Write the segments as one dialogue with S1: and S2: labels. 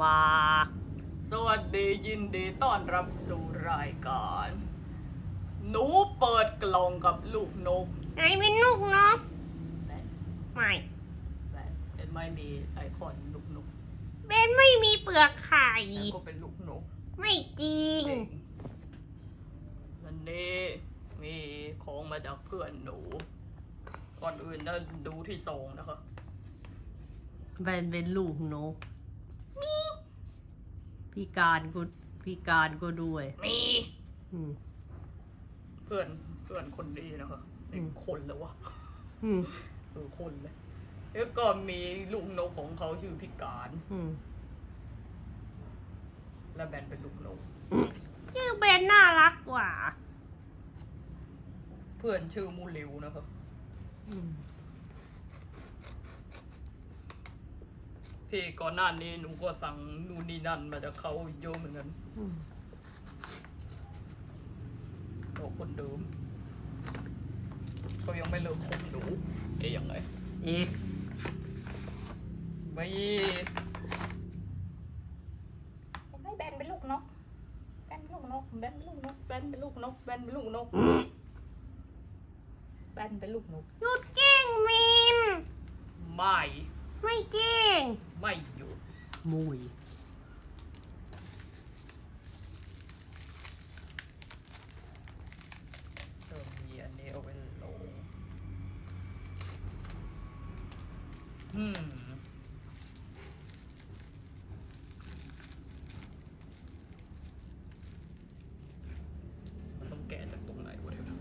S1: มา
S2: สวัสดียินดีต้อนรับสู่รายการ หนูเปิดกล่องกับลูกนก
S1: ไหนเป็นลูกนก
S2: และ
S1: ไม่
S2: และเห็นไหม่มีไอคอนลูกนก
S1: เบนไม่มีเปลือกไข่
S2: แล้วก็เป็นลูกนก
S1: ไม่จริง
S2: เก่งวันนี้มีของมาจากเพื่อนหนู ก่อนอื่นจะดูที่ซองนะคะ
S1: เบนเป็นลูกนกมี พี่การก็พี่การก็ด้วย
S2: มี
S1: อืม
S2: เพื่อนเพื่อนคนดีนะคะ
S1: อืม
S2: คนแล้ววะ
S1: อืม
S2: เออคนเลยแล้วก็มีลูกนกของเขาชื่อพิการ
S1: อืม
S2: และแบนเป็นลูกนก
S1: ชื่อเบนน่ารักกว่า
S2: เพื่อนชื่อมูลิวนะครับ
S1: อืม
S2: ที่ก่อนหน้านี้หนูก็สั่งนู่นนี่นั่นมาจากเขาเยอะเหมือนกัน
S1: อืม
S2: โอ้คนเดิมเขายังไม่เลิกคบหนูเอ๊ยยังไง
S1: เอ๊ะ
S2: ไม่ไม่แบนเป็นลูกนก แบนเป็นลูกนก แบนเป็นลูกนก แบนเป็นลูกนก แบนเป็นลูกนก
S1: อืม
S2: แบนเป็นลูกนก
S1: หยุดแกล้งมิน
S2: ไม่
S1: ไม่แกล้ง
S2: ไม่หยุด
S1: มุย
S2: เออมีอันนี้เอาไว้ลงอืมมันต้องแกะจากตรงไหนวะเดี๋ยวนะ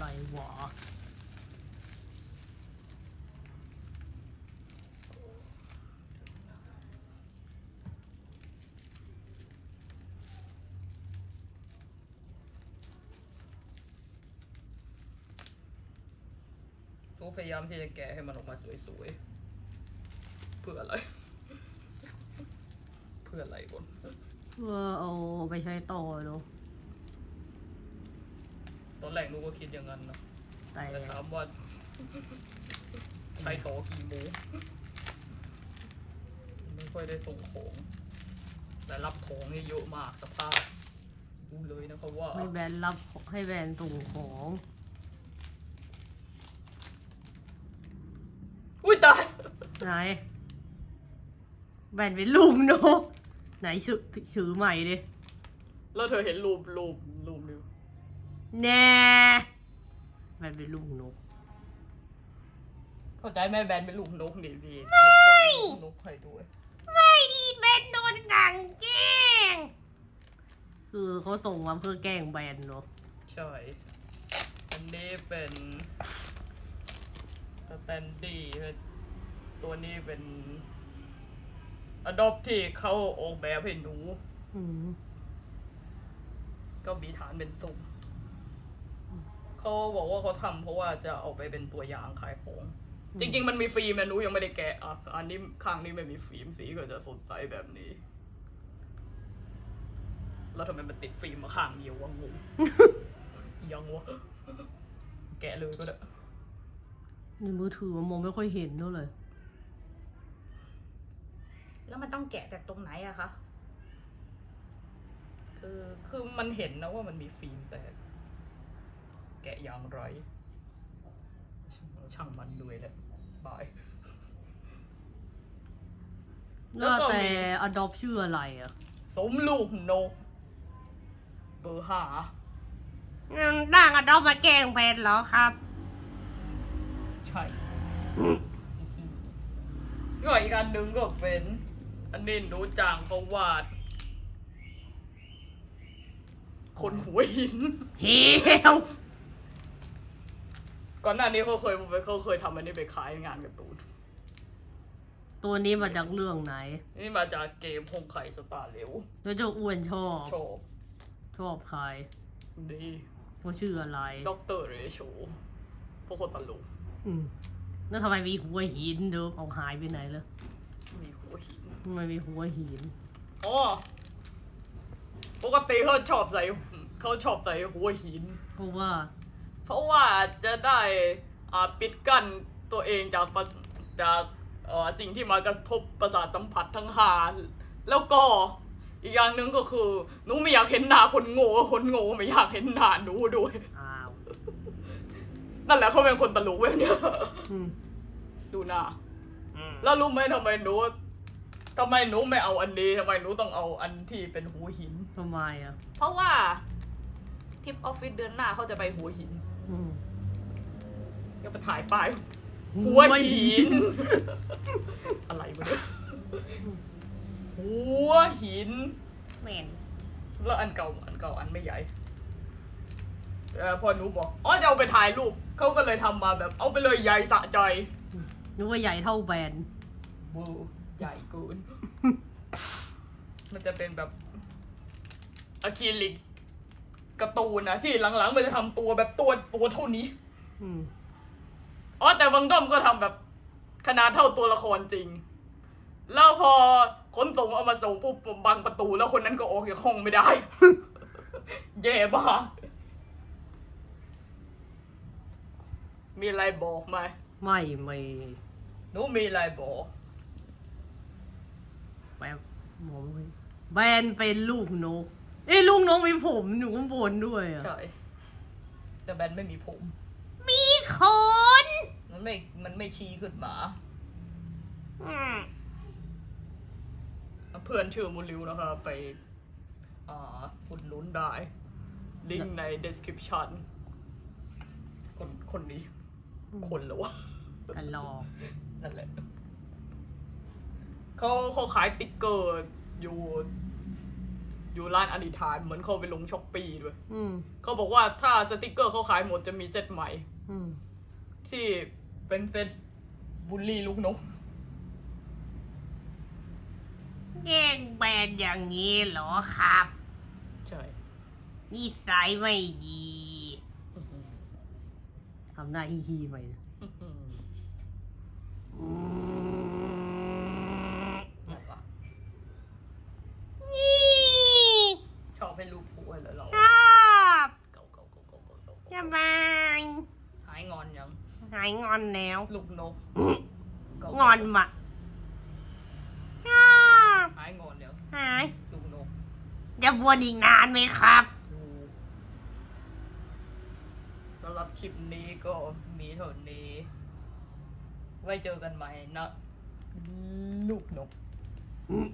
S1: อะไรวะ
S2: ก็พยายามที่จะแกะให้มันออกมาสวยๆ เพื่ออะไร เพื่ออะไรก่อน
S1: เพื่อเอาไปใช้ต่อเนาะ
S2: ตอนแรกหนูก็คิดอย่างนั้นนะ
S1: แต่
S2: แต่ถามว่าใช้ต่อกี่โมงไม่ค่อยได้ส่งของ แต่รับของนี่เยอะมากสภาพดูเลยนะครับว่า
S1: ให้แบรนด์รับให้แบรนด์ส่งของ
S2: อุ้ยตาย
S1: ไหนแบรนด์เป็นลูกนกไหนชื่อชื่อใหม่ดิ
S2: แล้วเธอเห็นรูปรูปรูปนี้
S1: แน่แบรนด์เป็นลูกนก
S2: เข้าใจไหมแบนเป็นลูกนกดีดีลูกนกให้ด้วย
S1: ไม่ดีแบรนด์โดนกลังแกล้ง คือเขาส่งมาเพื่อแกล้งแบรนด์เนาะ
S2: ใช่อันนี้เป็นสแตนดี้ตัวนี้เป็น Adopt ที่เขาออกแบบให้หนู
S1: อืม
S2: ก็มีฐานเป็นตุ่ม เขาบอกว่าเขาทำเพราะว่าจะเอาไปเป็นตัวอย่างขายของ จริง ๆ มันมีฟิล์มนะหนูยังไม่ได้แกะอะอันนี้ข้างนี้ไม่มีฟิล์มสีก็จะสดใสแบบนี้ แล้วทำไมมันติดฟิล์มมาข้างเดียววะงง ยังวะแกะเลยก็ได้
S1: ในมือถือมันมองไม่ค่อยเห็นเท่าไหร่
S2: แล้วมันต้องแกะจากตรงไหนอะคะ คือ คือมันเห็นนะว่ามันมีฟิล์มแต่ แกะอย่างไร ช่างมันด้วยแหละบาย แล้
S1: แล้วว
S2: ก็
S1: แต่
S2: มี
S1: adopt ชื่ออะไรอะ
S2: สมลูกนกเบอร์ห้า
S1: ด่าง adopt มาแกล้งแบรนด์แล้วครับ
S2: ใช่ก็อีกอันหนึ่งก็เป็น อันนี้หนูจางเขาวาด คนหัวหิน
S1: เฮียว
S2: ก่อนหน้านี้เขาเคยเขาเคยทำอันนี้ไปขายงานการ์ตูน
S1: ตัวนี้มาจากเรื่องไหน
S2: นี่มาจากเกมพงไข่สตาร์เร็ว
S1: แล้วเจ้าอ้วนชอบ
S2: ชอบ
S1: ชอบใคร
S2: ดี
S1: เขาชื่ออะไร
S2: ด็อกเตอร์เรโชพวกคนตลก
S1: อืมแล้วทำไมมีหัวหินเดิมเอาหายไปไหนแล้ว
S2: มีหัวหิน
S1: ทำไมมีหัวหิน
S2: อ๋อปกติเขาชอบใส่เขาชอบใส่หัวหิน
S1: เพราะว่า
S2: เพ ราะว่าจะได้อ่าปิดกั้นตัวเองจากประจากเอ่อสิ่งที่มากระทบประสาทสัมผัสทั้งห้าแล้วก็อีกอย่างหนึ่งก็คือหนูไม่อยากเห็นหน้าคนโง่คนโง่ไม่อยากเห็นหน้าหนูด้วย
S1: อ้าว
S2: นั่นแหละเขาเป็นคนตลกเว้ยเนี่ย
S1: อืม
S2: ดูหน้า
S1: อืม
S2: แล้วรู้ไหมทำไมหนูทำไมหนูไม่เอาอันนี้ทำไมหนูต้องเอาอันที่เป็นหัวหิน
S1: ทำไมอะ
S2: เพราะว่าทิปออฟฟิศเดือนหน้าเขาจะไปหัวหิน
S1: อืม
S2: ก็ไปถ่ายป้ายหัวหิน อะไรวะเนี่ยหัวหิน
S1: แม่น
S2: แล้วอันเก่าอันเก่าอันไม่ใหญ่เออพอหนูบอกอ๋อจะเอาไปถ่ายรูปเขาก็เลยทำมาแบบ เอาไปเลยใหญ่สะใจ
S1: นึกว่าใหญ่เท่าแบน
S2: บูใหญ่เกินมันจะเป็นแบบอะคริลิก การ์ตูนนะที่หลังๆมันจะทำตัวแบบตัวตัวเท่านี้
S1: อืม
S2: อ๋อแต่บางด้อมก็ทำแบบขนาดเท่าตัวละครจริง แล้วพอขนส่งเอามาส่งปุ๊บบังประตู แล้วคนนั้นก็ออกจากห้องไม่ได้ แย่บ้ากมีอะไรบอกไหม
S1: ไม่ไม่
S2: หนูมีอะไรบอก
S1: แป๊บมองไม่แบนเป็นลูกนก เอ้ยลูกนกมีผมอยู่ข้างบนด้วยอะ
S2: ใช่แต่แบนไม่มีผม
S1: มีขน
S2: มันไม่ มันไม่ชี้ขึ้นมา
S1: อืม
S2: เพื่อนชื่อมูลิวนะคะ ไปอ่าอุดหนุนได้ ลิงก์ใน description คนคนนี้ คนเหรอวะ
S1: กันลอก
S2: นั่นแหละเขาเขาขายติ๊กเกอร์อยู่ อยู่ร้านอดิทานเหมือนเขาไปลงช้อปปี้ด้วย
S1: อืม
S2: เขาบอกว่าถ้าสติกเกอร์เขาขายหมดจะมีเซตใหม่
S1: อืม
S2: ที่เป็นเซตบุลลี่ลูกนก
S1: แกล้งแบนอย่างนี้เหรอครับ
S2: ใช่
S1: นิสัยไม่ดีทำหน้าฮีฮีไปนะอืม
S2: นั่นปะ
S1: นี่
S2: ชอบให้ลูกพูดเลยเรา
S1: ชอบ
S2: เก่าเก่าเก่าเก่าเก่าเก่า
S1: สบาย
S2: หายงอนยัง
S1: หาย งอนแล้ว
S2: ลูกนกเก่าๆ
S1: งอนมะชอบ
S2: หายงอนยัง
S1: หาย
S2: ลูกนก
S1: จะวนอีกนานไหมครับ
S2: ดูสำหรับคลิปนี้ก็มีเท่านี้ ไว้เจอกันใหม่นะ ลูกนก
S1: อืม